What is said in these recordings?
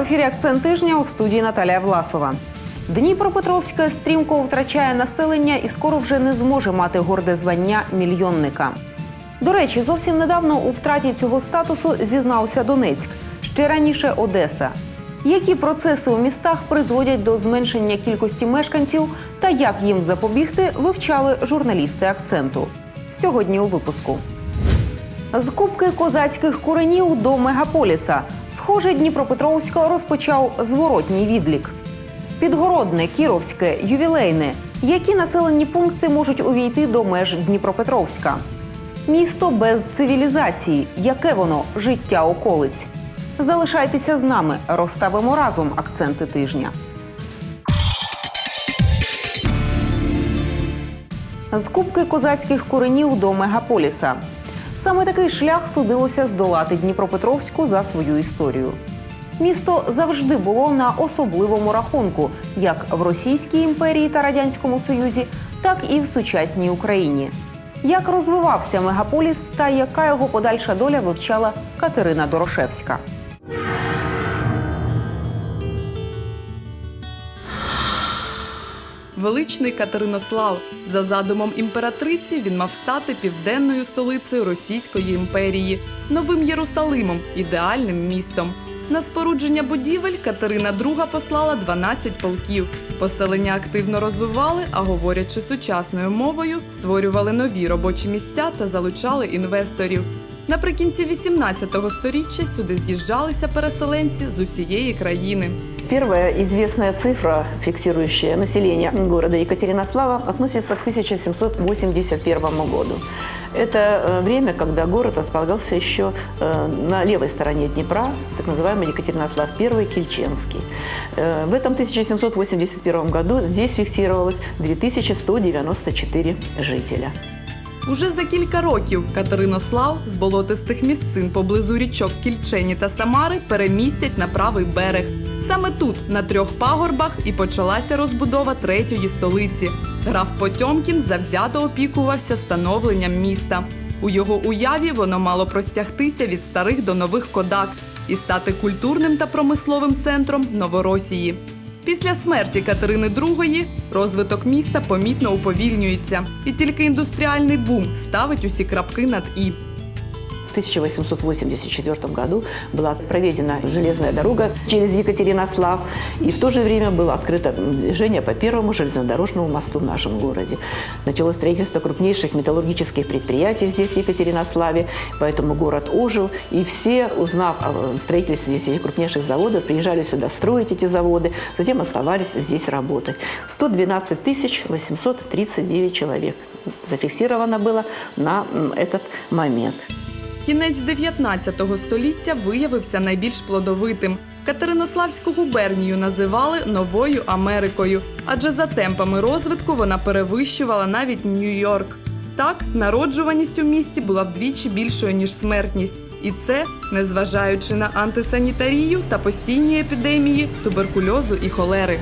Ефірі Акцент тижня у студії Наталія Власова. Дніпропетровська стрімко втрачає населення і скоро вже не зможе мати горде звання мільйонника. До речі, зовсім недавно у втраті цього статусу зізнався Донецьк, ще раніше Одеса. Які процеси у містах призводять до зменшення кількості мешканців та як їм запобігти, вивчали журналісти акценту. Сьогодні у випуску. З кубки козацьких куренів до мегаполіса. Схоже, Дніпропетровська розпочав зворотній відлік. Підгородне, Кіровське, ювілейне. Які населені пункти можуть увійти до меж Дніпропетровська? Місто без цивілізації. Яке воно життя околиць? Залишайтеся з нами. Розставимо разом акценти тижня. З кубки козацьких коренів до мегаполіса. Саме такий шлях судилося здолати Дніпропетровську за свою історію. Місто завжди було на особливому рахунку, як в Російській імперії та Радянському Союзі, так і в сучасній Україні. Як розвивався мегаполіс та яка його подальша доля вивчала Катерина Дорошевська. Величний Катеринослав. За задумом імператриці він мав стати південною столицею Російської імперії, новим Єрусалимом, ідеальним містом. На спорудження будівель Катерина II послала 12 полків. Поселення активно розвивали, а говорячи сучасною мовою, створювали нові робочі місця та залучали інвесторів. Наприкінці 18 століття сюди з'їжджалися переселенці з усієї країни. Первая известная цифра, фиксирующая население города Екатеринослава, относится к 1781 году. Это э, время, когда город располагался еще э, на левой стороне Днепра, так называемый Екатеринослав I Кильченский. Э, В этом 1781 году здесь фиксировалось 2194 жителя. Уже за кілька років Катеринослав з болотистих місцин поблизу річок Кільчені та Самари перемістять на правий берег. Саме тут, на трьох пагорбах, і почалася розбудова третьої столиці. Граф Потьомкін завзято опікувався становленням міста. У його уяві воно мало простягтися від старих до нових кодак і стати культурним та промисловим центром Новоросії. Після смерті Катерини II розвиток міста помітно уповільнюється, і тільки індустріальний бум ставить усі крапки над і. В 1884 году была проведена железная дорога через Екатеринослав, и в то же время было открыто движение по первому железнодорожному мосту в нашем городе. Началось строительство крупнейших металлургических предприятий здесь, в Екатеринославе, поэтому город ожил, и все, узнав о строительстве здесь этих крупнейших заводов, приезжали сюда строить эти заводы, затем оставались здесь работать. 112 839 человек зафиксировано было на этот момент. Кінець 19 століття виявився найбільш плодовитим. Катеринославську губернію називали новою Америкою, адже за темпами розвитку вона перевищувала навіть Нью-Йорк. Так, народжуваність у місті була вдвічі більшою ніж смертність, і це незважаючи на антисанітарію та постійні епідемії туберкульозу і холери.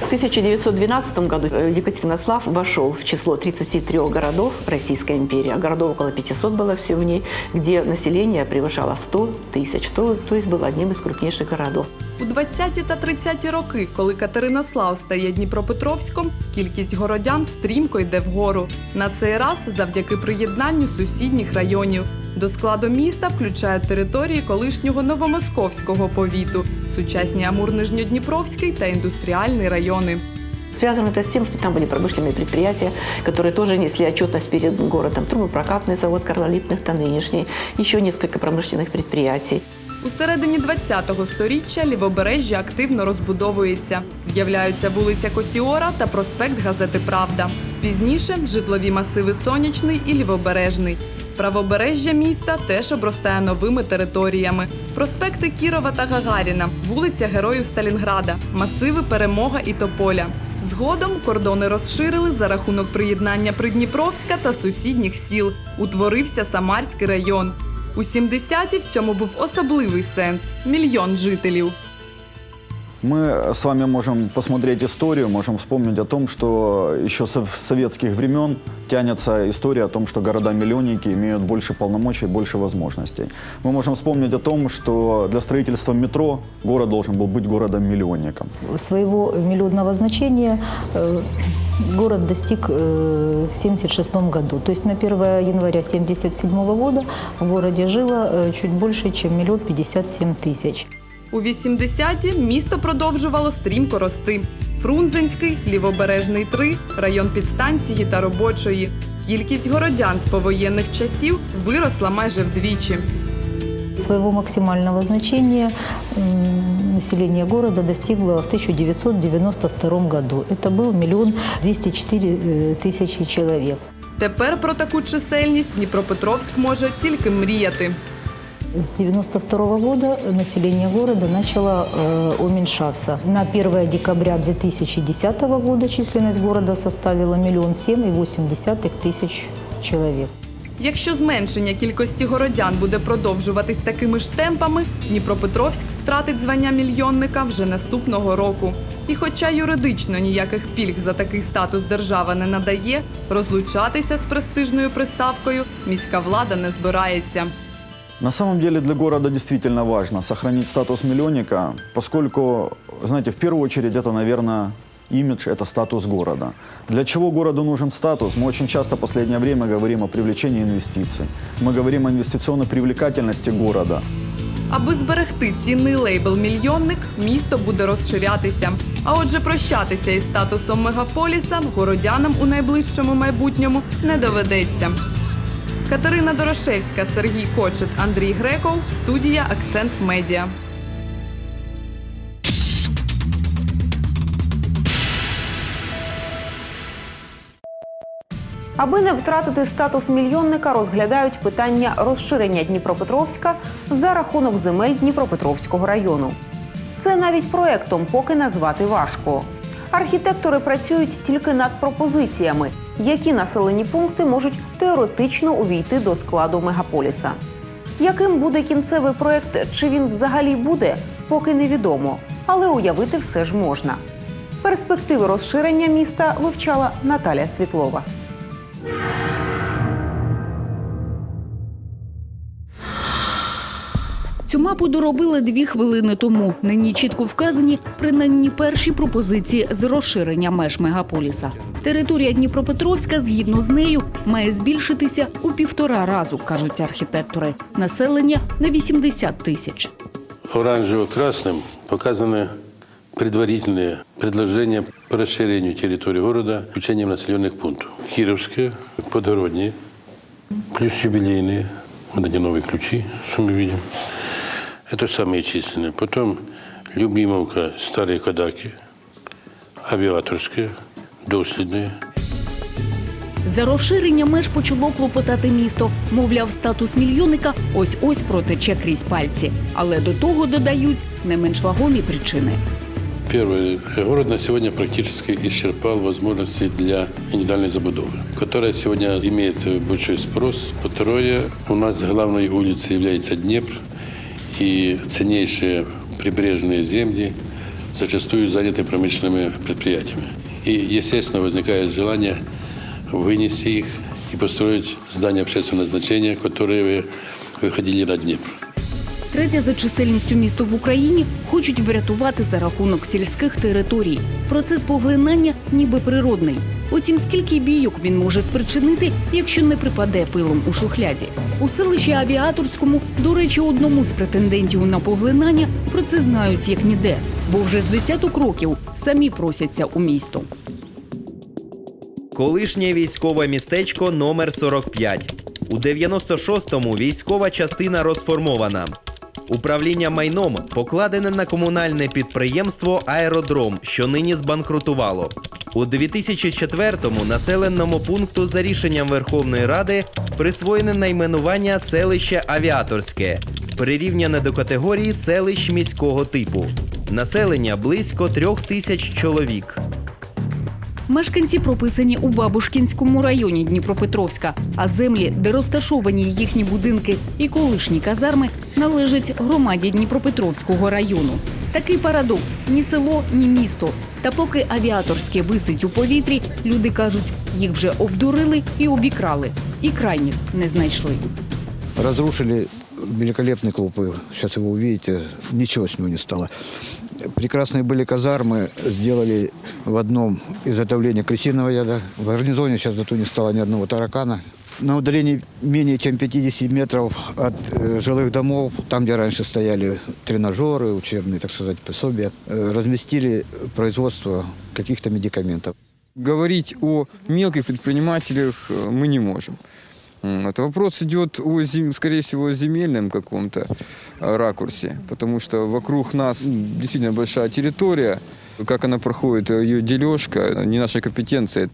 В 1912 году э, Екатеринослав вошел в число 33 городов Российской империи, а городов около 500 было все в ней, где население превышало 100 тысяч, то, то есть был одним из крупнейших городов. У 20-ті та 30-ті роки, коли Катеринослав стає Дніпропетровськом, кількість городян стрімко йде вгору. На цей раз завдяки приєднанню сусідніх районів. До складу міста включають території колишнього новомосковського повіту, сучасні Амур-Нижньодніпровський та індустріальний райони. Связано это с тем, что там были промышленные предприятия, которые тоже несли отчетность перед городом. Трубопрокатный завод Карла Липнихта нынешний, еще несколько промышленных предприятий. У середині 20-го сторіччя лівобережжя активно розбудовується. З'являються вулиця Косіора та проспект газети Правда. Пізніше житлові масиви Сонячний і Лівобережний. Правобережжя міста теж обростає новими територіями. Проспекти Кірова та Гагаріна, вулиця Героїв Сталінграда, масиви Перемога і Тополя. Згодом кордони розширили за рахунок приєднання Придніпровська та сусідніх сіл. Утворився Самарський район. У 70-ті в цьому був особливий сенс мільйон жителів. Мы с вами можем посмотреть историю, можем вспомнить о том, что еще с советских времен тянется история о том, что города-миллионники имеют больше полномочий, больше возможностей. Мы можем вспомнить о том, что для строительства метро город должен был быть городом-миллионником. Своего миллионного значения э, город достиг э, в 1976 году. То есть на 1 января 1977 года в городе жило э, чуть больше, чем миллион пятьдесят семь тысяч. У 80-ті місто продовжувало стрімко рости. Фрунзенський, Лівобережний 3, район підстанції та робочої. Кількість городян з повоєнних часів виросла майже вдвічі. Своего максимального значения м, население города достигло в 1992 году. Это был миллион двести четыре э, тысячи человек. Тепер про таку чисельність Дніпропетровськ може тільки мріяти. С 92 года население города начало э, уменьшаться. На 1 декабря 2010 года численность города составила миллион семь и восемь десятых тысяч человек. Якщо зменшення кількості городян буде продовжуватись такими ж темпами, Дніпропетровськ втратить звання мільйонника вже наступного року. І хоча юридично ніяких пільг за такий статус держава не надає, розлучатися з престижною приставкою міська влада не збирається. На самом деле для города действительно важно сохранить статус миллионника, поскольку, знаете, в первую очередь это, наверное, имидж, это статус города. Для чего городу нужен статус? Мы очень часто в последнее время говорим о привлечении инвестиций. Мы говорим о инвестиционной привлекательности города. Аби зберегти цінний лейбл мільйонник, місто буде розширятися. А отже, прощатися із статусом мегаполіса городянам у найближчому майбутньому не доведеться. Катерина Дорошевська, Сергій Кочет, Андрій Греков, студія Акцент Медіа. Аби не втратити статус мільйонника, розглядають питання розширення Дніпропетровська за рахунок земель Дніпропетровського району. Це навіть проектом поки назвати важко. Архітектори працюють тільки над пропозиціями, які населені пункти можуть теоретично увійти до складу мегаполіса. Яким буде кінцевий проект, чи він взагалі буде, поки невідомо, але уявити все ж можна. Перспективи розширення міста вивчала Наталя Світлова. мапу доробили дві хвилини тому. Нині чітко вказані принаймні перші пропозиції з розширення меж мегаполіса. Територія Дніпропетровська, згідно з нею, має збільшитися у півтора разу, кажуть архітектори. Населення на 80 тисяч. Оранжево-красным показаны предварительные предложения по расширению территории города включением населенных пунктов. Кировская, Подгородние, плюс юбилейные. Вот эти новые ключи, что мы видим. Это самые численные. Потом Любимовка, Старые Кадаки, Авиаторская, Доследные, За розширення меж почало клопотати місто. Мовляв, статус мільйонника ось-ось протече крізь пальці. Але до того додають не менш вагомі причини. Первое. Город на сегодня практически исчерпал возможности для индивидуальной забудовы, которая сегодня имеет большой спрос. Второе. У нас главной улицей является Днепр, и ценнейшие прибрежные земли зачастую заняты промышленными предприятиями. И, естественно, возникает желание вынести их и построить здания общественного значения, которые выходили на Днепр. Третє за чисельністю місто в Україні хочуть врятувати за рахунок сільських територій. Процес поглинання ніби природний. Утім, скільки бійок він може спричинити, якщо не припаде пилом у шухляді. У селищі Авіаторському, до речі, одному з претендентів на поглинання про це знають як ніде, бо вже з десяток років самі просяться у місто. Колишнє військове містечко номер 45. У 96-му військова частина розформована. Управління майном покладене на комунальне підприємство Аеродром, що нині збанкрутувало. У 2004-му населеному пункту за рішенням Верховної Ради присвоєне найменування селище Авіаторське, прирівняне до категорії селищ міського типу. Населення близько трьох тисяч чоловік. Мешканці прописані у Бабушкінському районі Дніпропетровська, а землі, де розташовані їхні будинки і колишні казарми, належать громаді Дніпропетровського району. Такий парадокс: ні село, ні місто. Та поки авіаторське висить у повітрі, люди кажуть, їх вже обдурили і обікрали, і крайніх не знайшли. Разрушили великолепный клуб, сейчас его увидите, ничего с него не стало. Прекрасные были казармы, сделали в одном изготовлении крысиного яда. В гарнизоне сейчас зато не стало ни одного таракана. На удалении менее чем 50 метров от э, жилых домов, там, где раньше стояли тренажеры, учебные, так сказать, пособия, э, разместили производство каких-то медикаментов. Говорить о мелких предпринимателях э, мы не можем. М, Это вопрос идет, о, зем- скорее всего, о земельном каком-то э, ракурсе, потому что вокруг нас м, действительно большая территория. Как она проходит, э, ее дележка, э, не наша компетенция.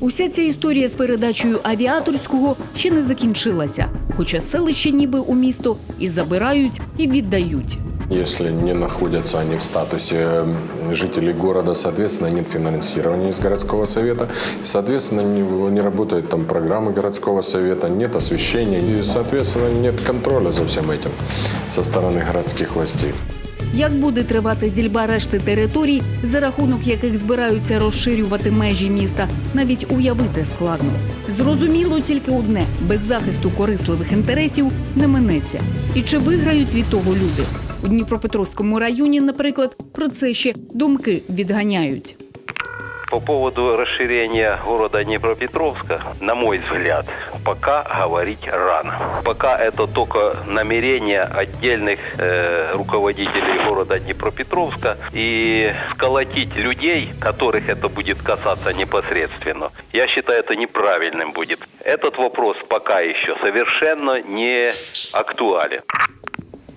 Уся ця історія з передачею авіаторського ще не закінчилася, хоча селище ніби у місто і забирають, і віддають. Если не находятся они в статусе м, жителей города, соответственно, нет финансирования из городского совета. И, соответственно, не, не работают там программы городского совета, нет освещения. И, соответственно, нет контроля за всем этим со стороны городских властей. Як буде тривати дільба решти територій, за рахунок яких збираються розширювати межі міста, навіть уявити складно. Зрозуміло тільки одне: без захисту корисливих інтересів не минеться. І чи виграють від того люди? У Дніпропетровському районі, наприклад, про це ще думки відганяють. По поводу расширения города Днепропетровска, на мой взгляд, пока говорить рано. Пока это только намерение отдельных э, руководителей города Днепропетровска и сколотить людей, которых это будет касаться непосредственно. Я считаю, это неправильным будет. Этот вопрос пока еще совершенно не актуален.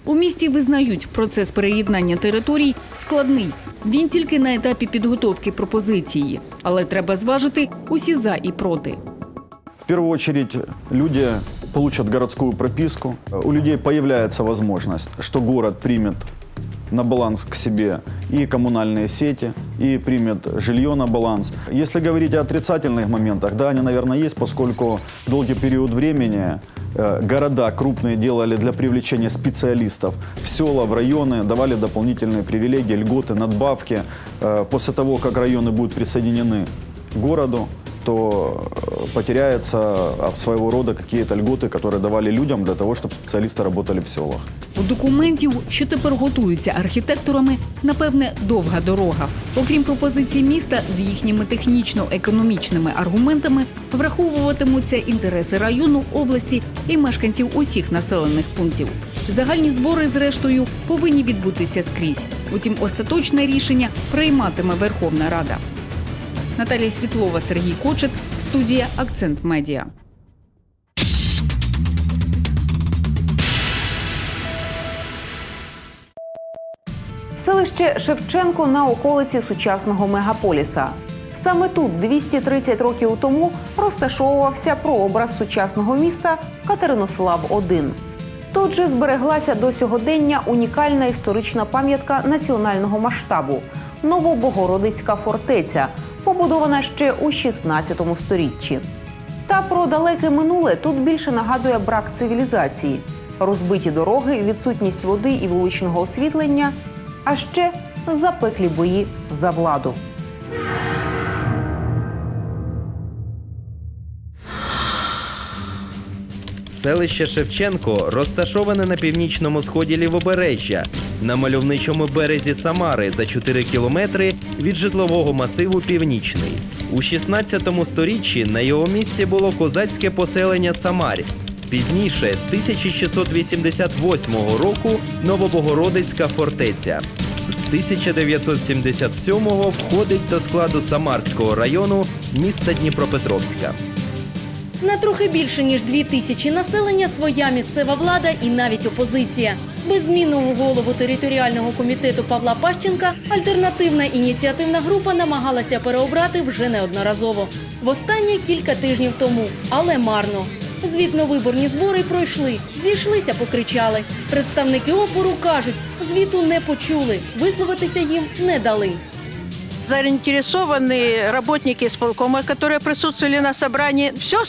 У місті визнають, процес переєднання територій складний. Він тільки на етапі підготовки пропозиції, але треба зважити усі за і проти. В первую очередь люди получат городскую прописку. У людей появляется возможность, что город примет на баланс к себе и коммунальные сети, и примет жилье на баланс. Если говорить о отрицательных моментах, да, они, наверное, есть, поскольку долгий период времени э, города крупные делали для привлечения специалистов в села, в районы, давали дополнительные привилегии, льготы, надбавки. Э, После того, как районы будут присоединены к городу, то э, потеряется а, своего рода какие-то льготы, которые давали людям для того, чтобы специалисты работали в селах. У документів, що тепер готуються архітекторами, напевне, довга дорога. Окрім пропозицій міста з їхніми технічно-економічними аргументами, враховуватимуться інтереси району, області і мешканців усіх населених пунктів. Загальні збори, зрештою, повинні відбутися скрізь. Утім, остаточне рішення прийматиме Верховна Рада. Наталія Світлова, Сергій Кочет, студія Акцент Медіа. Селище Шевченко на околиці сучасного мегаполіса. Саме тут, 230 років тому, розташовувався прообраз сучасного міста Катеринослав I. Тут же збереглася до сьогодення унікальна історична пам'ятка національного масштабу Новобогородицька фортеця, побудована ще у 16 сторіччі. Та про далеке минуле тут більше нагадує брак цивілізації, розбиті дороги, відсутність води і вуличного освітлення, а ще запеклі бої за владу. Селище Шевченко розташоване на північному сході лівобережжя, на мальовничому березі Самари за 4 кілометри від житлового масиву Північний. У 16 сторіччі на його місці було козацьке поселення Самарь. Пізніше, з 1688 року, Новобогородицька фортеця. З 1977-го входить до складу Самарського району міста Дніпропетровська. На трохи більше ніж дві тисячі населення своя місцева влада і навіть опозиція. Беззмінного голову територіального комітету Павла Пащенка альтернативна ініціативна група намагалася переобрати вже неодноразово. Востаннє кілька тижнів тому, але марно. Звітно-виборні збори пройшли, зійшлися, покричали. Представники опору кажуть, звіту не почули, висловитися їм не дали. Заинтересованные работники исполкома, которые присутствовали на собрании, все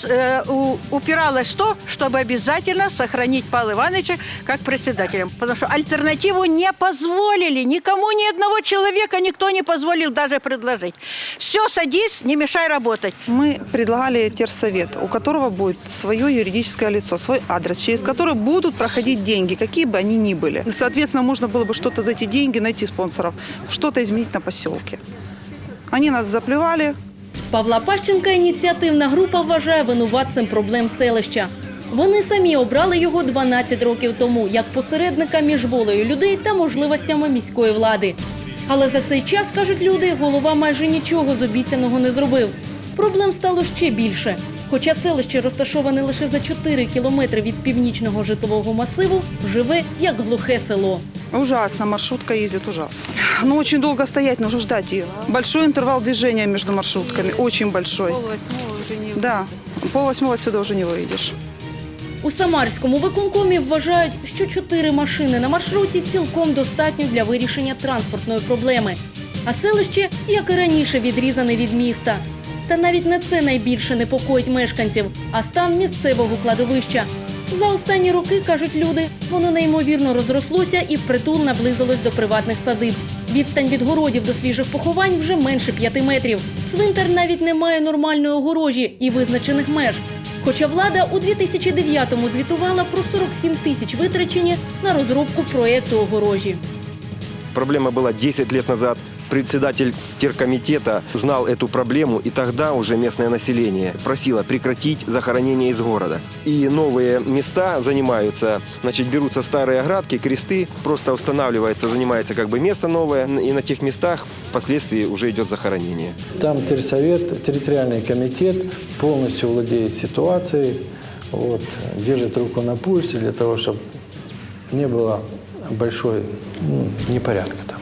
упиралось в то, чтобы обязательно сохранить Павла Ивановича как председателем. Потому что альтернативу не позволили. Никому, ни одного человека никто не позволил даже предложить. Все, садись, не мешай работать. Мы предлагали терсовет, у которого будет свое юридическое лицо, свой адрес, через который будут проходить деньги, какие бы они ни были. Соответственно, можно было бы что-то за эти деньги найти спонсоров, что-то изменить на поселке. Они нас заплевали, Павла Пащенка ініціативна група вважає винуватцем проблем селища. Вони самі обрали його 12 років тому як посередника між волею людей та можливостями міської влади. Але за цей час, кажуть люди, голова майже нічого з обіцяного не зробив. Проблем стало ще більше. Хоча селище розташоване лише за 4 кілометри від північного житлового масиву, живе як глухе село. Ужасно, маршрутка ездит ужасно. Но очень долго стоять, нужно ждать ее. Большой интервал движения между маршрутками, очень большой. Да, пол восьмого отсюда уже не выйдешь. У Самарському виконкомі вважають, що чотири машини на маршруті цілком достатньо для вирішення транспортної проблеми. А селище, як і раніше, відрізане від міста. Та навіть не це найбільше непокоїть мешканців, а стан місцевого кладовища. За останні роки, кажуть люди, воно неймовірно розрослося і впритул наблизилось до приватних садиб. Відстань від городів до свіжих поховань вже менше п'яти метрів. Цвинтар навіть не має нормальної огорожі і визначених меж. Хоча влада у 2009-му звітувала про 47 тисяч витрачені на розробку проєкту огорожі. Проблема была 10 лет назад. Председатель теркомитета знал эту проблему, и тогда уже местное население просило прекратить захоронение из города. И новые места занимаются, значит, берутся старые оградки, кресты, просто устанавливается, занимается как бы место новое, и на тех местах впоследствии уже идет захоронение. Там терсовет, территориальный комитет полностью владеет ситуацией, вот, держит руку на пульсе для того, чтобы не было большой ну, непорядка там.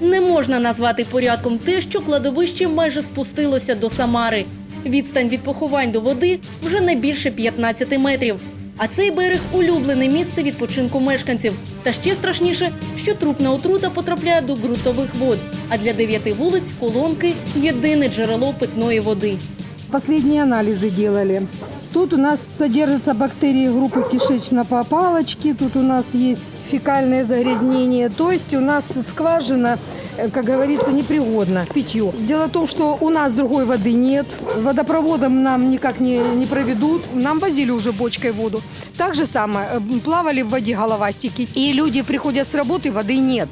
Не можна назвати порядком те, що кладовище майже спустилося до Самари. Відстань від поховань до води вже не більше 15 метрів. А цей берег улюблене місце відпочинку мешканців. Та ще страшніше, що трупна отрута потрапляє до ґрунтових вод. А для дев'яти вулиць колонки єдине джерело питної води. Последние анализы делали. Тут у нас содержатся бактерии группы кишечной палочки, тут у нас есть фекальное загрязнение. То есть у нас скважина, э, как говорится, непригодна к питью. Дело в том, что у нас другой воды нет, водопроводом нам никак не, не проведут. Нам возили уже бочкой воду. Так же самое, э, плавали в воде головастики. И люди приходят с работы, воды нет.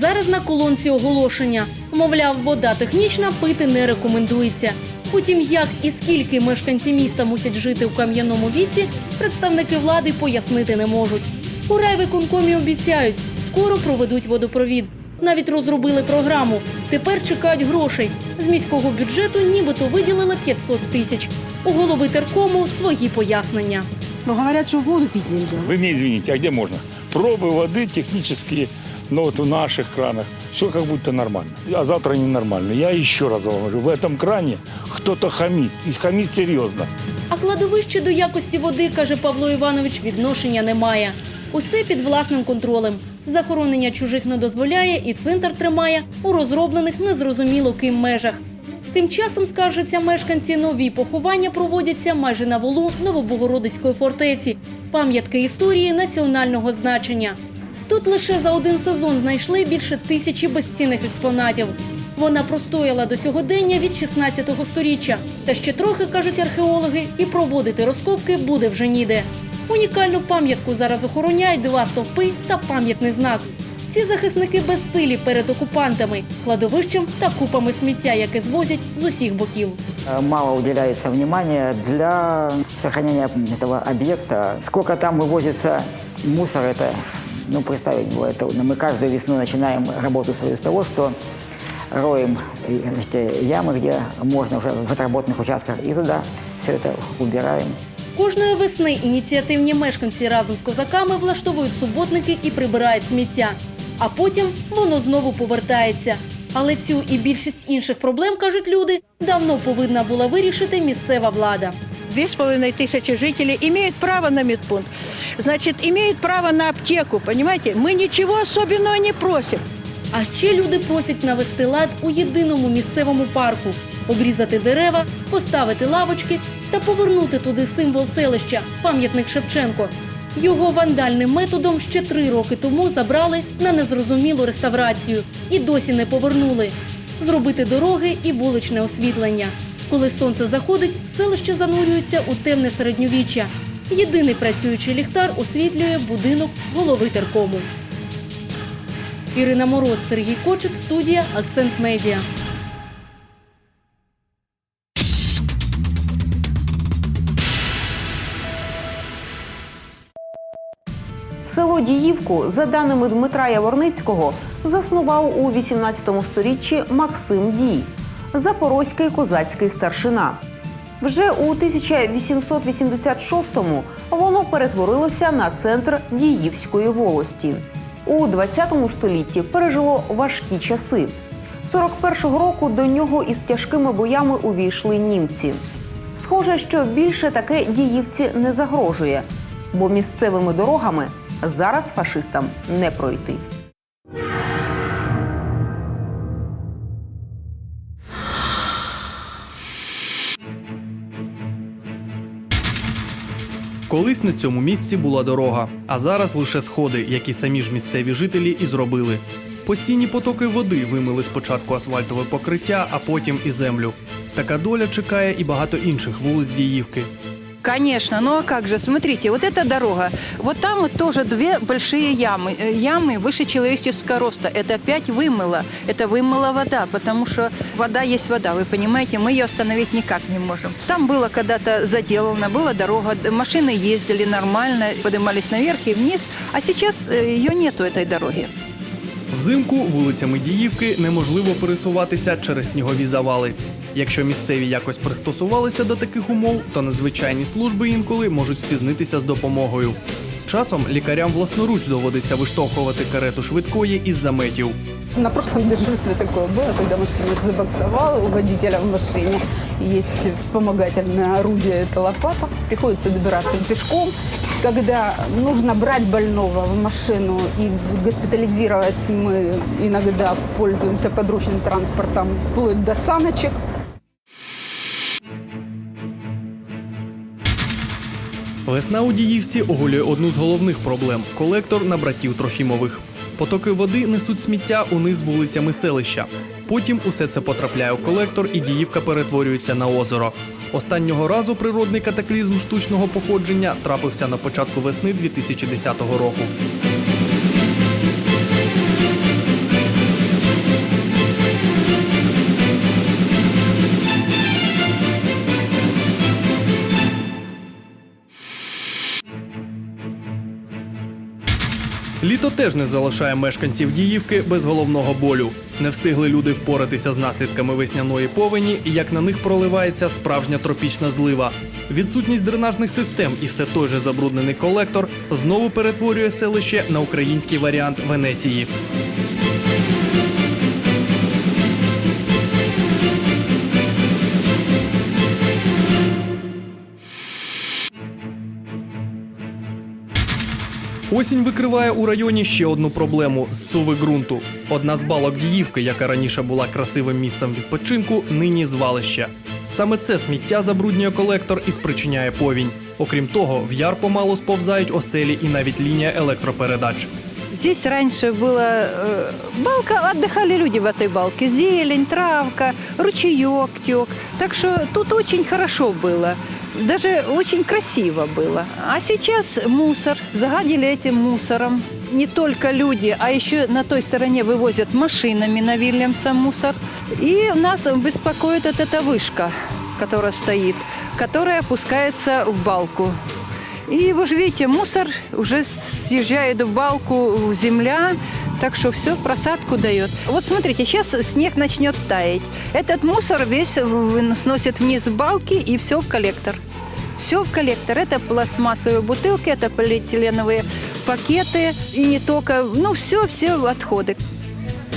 Зараз на колонці оголошення. Мовляв, вода технічна, пити не рекомендується. Утім, як і скільки мешканці міста мусять жити у кам'яному віці, представники влади пояснити не можуть. У райвиконкомі обіцяють, скоро проведуть водопровід. Навіть розробили програму. Тепер чекають грошей. З міського бюджету нібито виділили 500 тисяч. У голови теркому свої пояснення. Но говорят, что воду пить нельзя. Вы меня извините, а где можно? Пробы воды технические, но вот в наших кранах все как будто нормально. А завтра ненормально. Я еще раз вам говорю, в этом кране кто-то хамит. И хамит серьезно. А кладовище до якості води, каже Павло Іванович, відношення немає. Усе під власним контролем. Захоронення чужих не дозволяє і цвинтар тримає у розроблених незрозуміло ким межах. Тим часом, скаржаться мешканці, нові поховання проводяться майже на волу Новобогородицької фортеці, пам'ятки історії національного значення. Тут лише за один сезон знайшли більше тисячі безцінних експонатів. Вона простояла до сьогодення від 16-го сторіччя. Та ще трохи, кажуть археологи, і проводити розкопки буде вже ніде. Унікальну пам'ятку зараз охороняють два стовпи та пам'ятний знак. Ці захисники безсилі перед окупантами, кладовищем та купами сміття, яке звозять з усіх боків. Мало уделяется внимания для сохранения этого объекта. Сколько там вывозится мусор, это, ну, представить было трудно. Мы каждую весну начинаем работу свою с того, что роем э, эти ямы, где можно уже в отработанных участках, и туда все это убираем. Кожної весни ініціативні мешканці разом з козаками влаштовують суботники і прибирають сміття. А потім воно знову повертається. Але цю і більшість інших проблем, кажуть люди, давно повинна була вирішити місцева влада. Две с половиной тысячи жителей имеют право на медпункт. Значит, имеют право на аптеку, понимаете? Мы ничего особенного не просим. А ще люди просять навести лад у єдиному місцевому парку, обрізати дерева, поставити лавочки та повернути туди символ селища пам'ятник Шевченко. Його вандальним методом ще три роки тому забрали на незрозумілу реставрацію і досі не повернули. Зробити дороги і вуличне освітлення. Коли сонце заходить, селище занурюється у темне середньовіччя. Єдиний працюючий ліхтар освітлює будинок голови теркому. Ірина Мороз, Сергій Кочик, студія Акцент Медіа. Село Діївку, за даними Дмитра Яворницького, заснував у 18 сторіччі Максим Дій, запорозький козацький старшина. Вже у 1886-му воно перетворилося на центр Діївської волості. У 20 столітті пережило важкі часи. 41-го року до нього із тяжкими боями увійшли німці. Схоже, що більше таке діївці не загрожує, бо місцевими дорогами зараз фашистам не пройти. Колись на цьому місці була дорога, а зараз лише сходи, які самі ж місцеві жителі і зробили. Постійні потоки води вимили спочатку асфальтове покриття, а потім і землю. Така доля чекає і багато інших вулиць Діївки. Конечно, ну а как же, смотрите, вот эта дорога, вот там вот тоже две большие ямы, э, ямы выше человеческого роста. Это опять вымыло, это вымыла вода, потому что вода есть вода, вы понимаете, мы ее остановить никак не можем. Там было когда-то заделано, была дорога, д- машины ездили нормально, поднимались наверх и вниз, а сейчас э, ее нету, этой дороги. Взимку вулицями Діївки неможливо пересуватися через снігові завали. Якщо місцеві якось пристосувалися до таких умов, то надзвичайні служби інколи можуть спізнитися з допомогою. Часом лікарям власноруч доводиться виштовхувати карету швидкої із заметів. На прошлом дежурстве такое было, когда машина забоксовала, у водителя в машине есть вспомогательное орудие, это лопата. Приходится добираться пешком. Когда нужно брать больного в машину и госпитализировать, мы иногда пользуемся подручным транспортом, вплоть до саночек. Весна у Діївці оголює одну з головних проблем колектор на братів Трофімових. Потоки води несуть сміття униз вулицями селища. Потім усе це потрапляє у колектор, і Діївка перетворюється на озеро. Останнього разу природний катаклізм штучного походження трапився на початку весни 2010 року. Літо теж не залишає мешканців Діївки без головного болю. Не встигли люди впоратися з наслідками весняної повені, і як на них проливається справжня тропічна злива. Відсутність дренажних систем і все той же забруднений колектор знову перетворює селище на український варіант Венеції. Осінь викриває у районі ще одну проблему зсуви ґрунту. Одна з балок Діївки, яка раніше була красивим місцем відпочинку, нині звалище. Саме це сміття забруднює колектор і спричиняє повінь. Окрім того, в яр помалу сповзають оселі і навіть лінія електропередач. Здесь раньше была э, балка, отдыхали люди в этой балке. Зелень, травка, ручеек тек. Так что тут очень хорошо было. Даже очень красиво было. А сейчас мусор. Загадили этим мусором. Не только люди, а еще на той стороне вывозят машинами на Вильямса мусор. И нас беспокоит вот эта вышка, которая стоит, которая опускается в балку. И вы же видите, мусор уже съезжает в балку, в земля, так что все просадку дает. Вот смотрите, сейчас снег начнет таять. Этот мусор весь в- сносит вниз в балки и все в коллектор. Все в коллектор. Это пластмассовые бутылки, это полиэтиленовые пакеты. И не только, ну все, все отходы.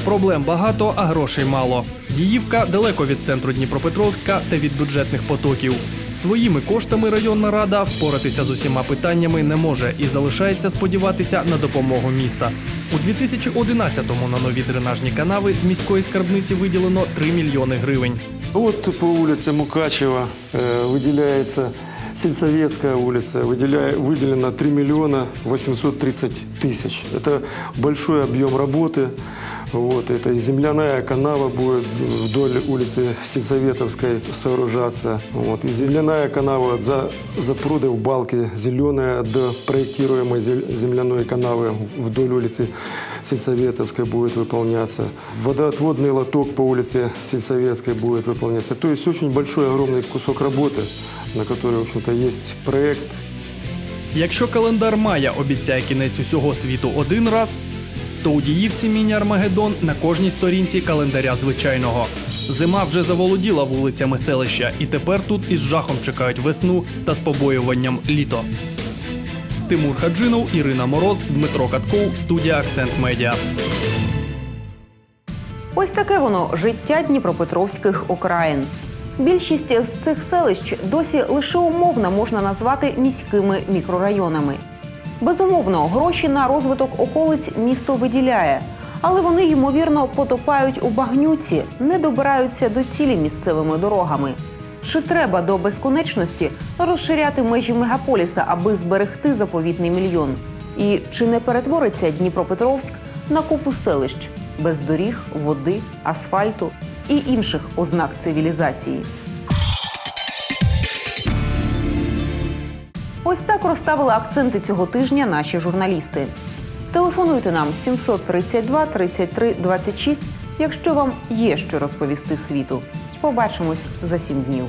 Проблем багато, а грошей мало. Діївка далеко від центру Дніпропетровська та від бюджетних потоків. Своїми коштами районна рада впоратися з усіма питаннями не може і залишається сподіватися на допомогу міста. У 2011-му на нові дренажні канави з міської скарбниці виділено 3 мільйони гривень. Вот по улице Мукачева э, выделяется Сельсоветская улица, выделяя, выделено 3 миллиона 830 тысяч. Это большой объем работы. Вот, это и земляная канава будет вдоль улицы Сельсоветовской сооружаться. Вот, и земляная канава от за, запруды в балке зеленая до проектируемой зел- земляной канавы вдоль улицы Сельсоветовской будет выполняться. Водоотводный лоток по улице Сельсоветской будет выполняться. То есть очень большой, огромный кусок работы, на который, в общем-то, есть проект, Якщо календар Майя обіцяє кінець усього світу один раз, то у Діївці міні-Армагеддон на кожній сторінці календаря звичайного. Зима вже заволоділа вулицями селища, і тепер тут із жахом чекають весну та з побоюванням літо. Тимур Хаджинов, Ірина Мороз, Дмитро Катков, студія Акцент Медіа. Ось таке воно життя Дніпропетровських окраїн. Більшість з цих селищ досі лише умовно можна назвати міськими мікрорайонами. Безумовно, гроші на розвиток околиць місто виділяє, але вони ймовірно потопають у багнюці, не добираються до цілі місцевими дорогами. Чи треба до безконечності розширяти межі мегаполіса, аби зберегти заповітний мільйон? І чи не перетвориться Дніпропетровськ на купу селищ без доріг, води, асфальту і інших ознак цивілізації? Ось так розставили акценти цього тижня наші журналісти. Телефонуйте нам 732 33 26, якщо вам є що розповісти світу. Побачимось за сім днів.